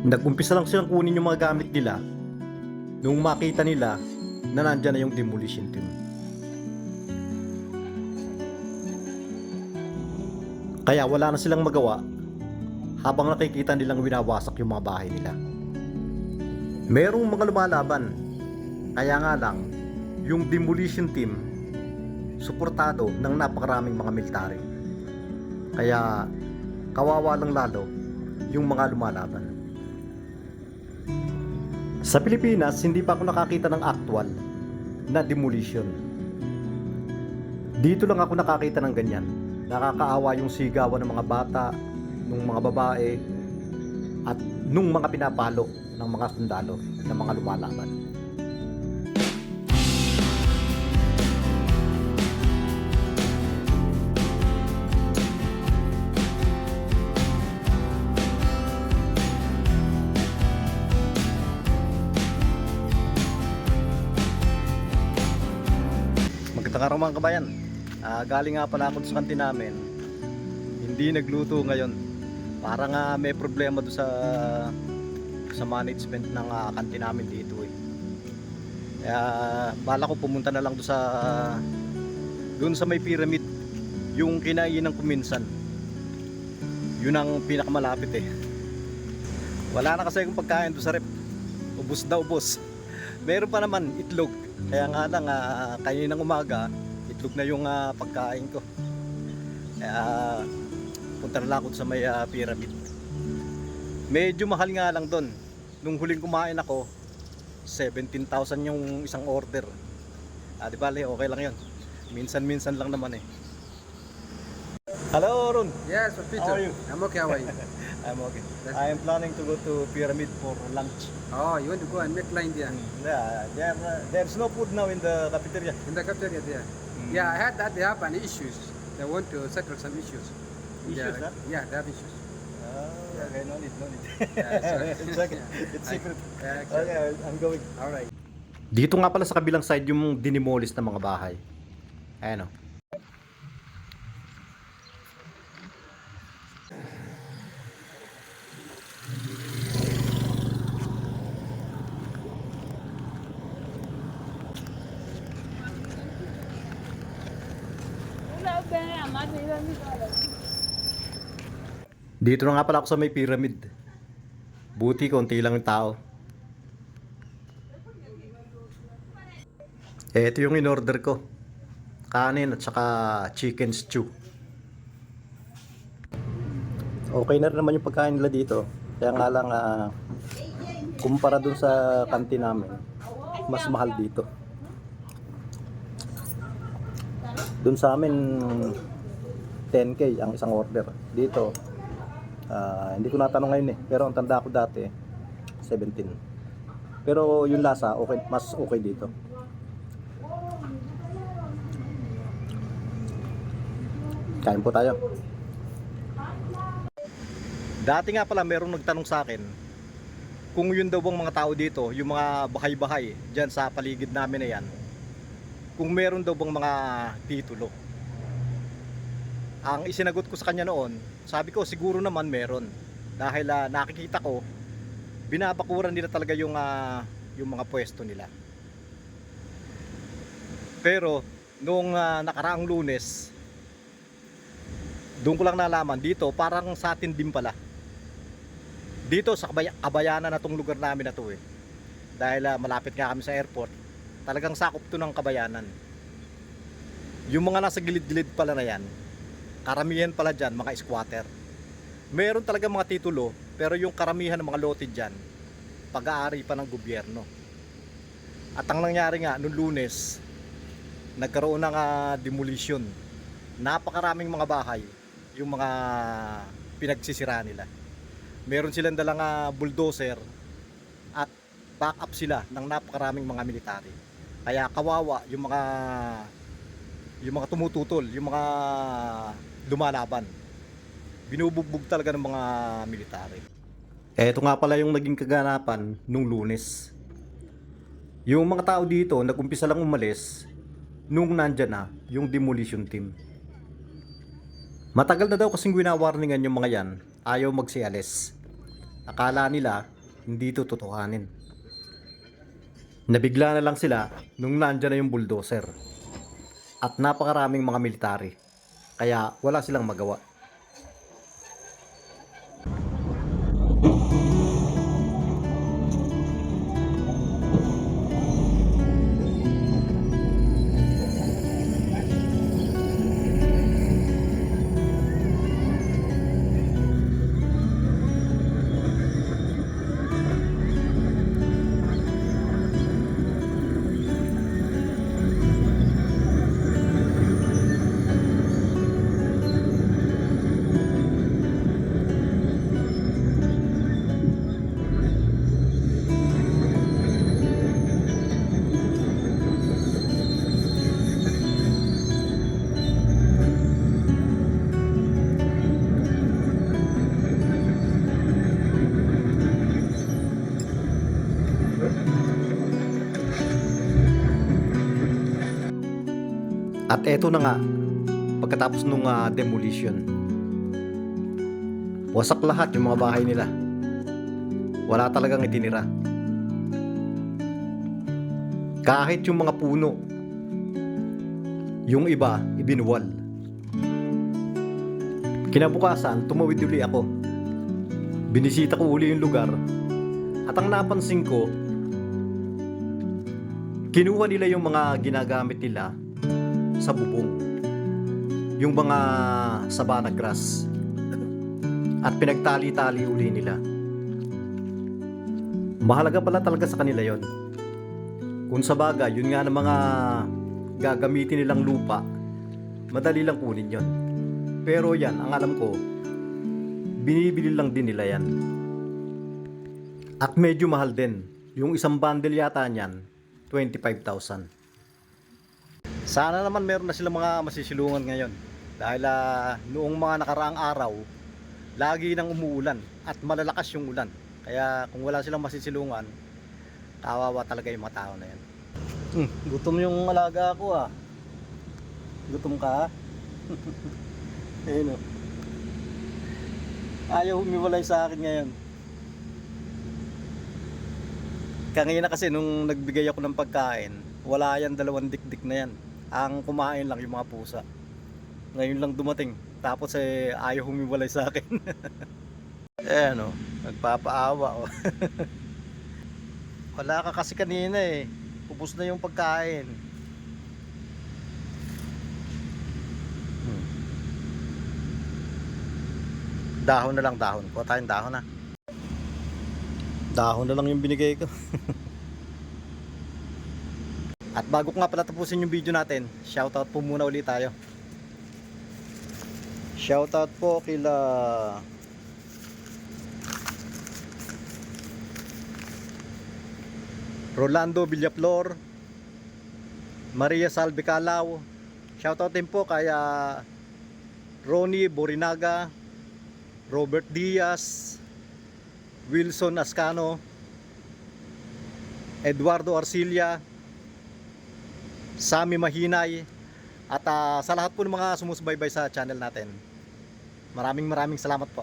Nagumpisa lang silang kunin yung mga gamit nila nung makita nila na nandyan na yung demolition team. Kaya wala na silang magawa habang nakikita nilang winawasak yung mga bahay nila. Merong mga lumalaban. Kaya nga lang, yung demolition team suportado ng napakaraming mga military. Kaya kawawa lang lalo yung mga lumalaban. Sa Pilipinas, hindi pa ako nakakita ng actual na demolition. Dito lang ako nakakita ng ganyan. Nakakaawa yung sigawan ng mga bata, ng mga babae, at nung mga pinapalo ng mga sundalo ng mga lumalaban. Magandang araw mga kabayan. Ah, galing nga pala ako sa kantin namin. Hindi nagluto ngayon. Para nga may problema do sa sa management ng ah, kantin namin dito eh. Kaya bala ko pumunta na lang do sa doon sa may pyramid yung kinainan ko minsan. Yun ang pinakamalapit eh. Wala na kasi akong pagkain do sa rep. Ubus na ubos. Meron pa naman itlog. Kaya nga lang, uh, kaninang umaga, itlog na yung ah, pagkain ko. Kaya punta na lang ako sa may ah, pyramid. Medyo mahal nga lang doon. Nung huling kumain ako, 17,000 yung isang order. Ah, di bale, okay lang yon. Minsan-minsan lang naman eh. Hello, Ron. Yes, Peter. How are you? I'm okay. How are you? I'm okay. That's- I am planning to go to pyramid for lunch. oh, you want to go and make line there Yeah, there, there's no food now in the cafeteria. in the cafeteria there? Mm. Yeah, I heard that they have an issues. They want to settle some issues. Issues, yeah, huh? yeah, they have issues. Oh, okay, no need, no need. Yeah, it's okay. It's secret. Yeah. Okay, I'm going. All right. Dito nga pala sa kabilang side yung dinimolis na mga bahay. Ayan o. Dito na nga pala ako sa may pyramid. Buti konti lang tao. Eh, ito yung in-order ko. Kanin at saka chicken stew. Okay na rin naman yung pagkain nila dito. Kaya nga lang, ah, kumpara dun sa kantin namin, mas mahal dito. Dun sa amin, 10k ang isang order. Dito, ah, hindi ko natanong ngayon eh. Pero ang tanda ko dati, 17. Pero yung lasa, okay, mas okay dito. Kain po tayo. Dati nga pala merong nagtanong sa akin kung yun daw bang mga tao dito, yung mga bahay-bahay dyan sa paligid namin na yan, kung meron daw bang mga titulo. Ang isinagot ko sa kanya noon, sabi ko siguro naman meron. Dahil ah, nakikita ko, binabakuran nila talaga yung, ah, yung mga pwesto nila. Pero, nung ah, nakaraang lunes, doon ko lang nalaman dito parang sa atin din pala dito sa kabaya, kabayanan na tong lugar namin na to eh dahil ah, malapit nga kami sa airport talagang sakop to ng kabayanan yung mga nasa gilid-gilid pala na yan karamihan pala dyan mga squatter meron talaga mga titulo pero yung karamihan ng mga lote dyan pag-aari pa ng gobyerno at ang nangyari nga nung lunes nagkaroon ng ah, demolition napakaraming mga bahay yung mga pinagsisira nila. Meron silang dalang ah, bulldozer at backup sila ng napakaraming mga military. Kaya kawawa yung mga yung mga tumututol, yung mga lumalaban. Binubugbog talaga ng mga military. Eto nga pala yung naging kaganapan nung lunes. Yung mga tao dito nagumpisa lang umalis nung nandyan na yung demolition team. Matagal na daw kasing winawarningan yung mga yan, ayaw magsialis. Akala nila hindi ito totohanin. Nabigla na lang sila nung nandyan na yung bulldozer. At napakaraming mga military. Kaya wala silang magawa. At eto na nga, pagkatapos nung ah, demolition. Wasak lahat yung mga bahay nila. Wala talagang itinira. Kahit yung mga puno, yung iba, ibinuwal. Kinabukasan, tumawid uli ako. Binisita ko uli yung lugar. At ang napansin ko, kinuha nila yung mga ginagamit nila sa bubong. Yung mga sabana grass. At pinagtali-tali uli nila. Mahalaga pala talaga sa kanila yon. Kung sa bagay, yun nga ng mga gagamitin nilang lupa, madali lang kunin yon. Pero yan, ang alam ko, binibili lang din nila yan. At medyo mahal din. Yung isang bundle yata niyan, 25,000. Sana naman meron na silang mga masisilungan ngayon. Dahil ah, noong mga nakaraang araw, lagi nang umuulan at malalakas yung ulan. Kaya kung wala silang masisilungan, kawawa talaga yung mga tao na yan. Hmm, gutom yung alaga ko ah. Gutom ka? Ayun oh. Ayaw humiwalay sa akin ngayon. Kanina kasi nung nagbigay ako ng pagkain, wala yan dalawang dikdik na yan. Ang kumain lang yung mga pusa. Ngayon lang dumating. Tapos eh, ayaw humiwalay sa akin. eh ano, nagpapaawa. Oh. wala ka kasi kanina eh. Ubus na yung pagkain. Hmm. Dahon na lang dahon. Kuha tayong dahon na. Dahon na lang yung binigay ko. At bago ko nga pala tapusin yung video natin, shoutout po muna ulit tayo. Shoutout po kila Rolando Villaflor, Maria Salve Calao. Shoutout din po kaya Ronnie Borinaga, Robert Diaz, Wilson Ascano, Eduardo Arcilia, Sami Mahinay, at ah, sa lahat po ng mga sumusubaybay sa channel natin. Maraming maraming salamat po.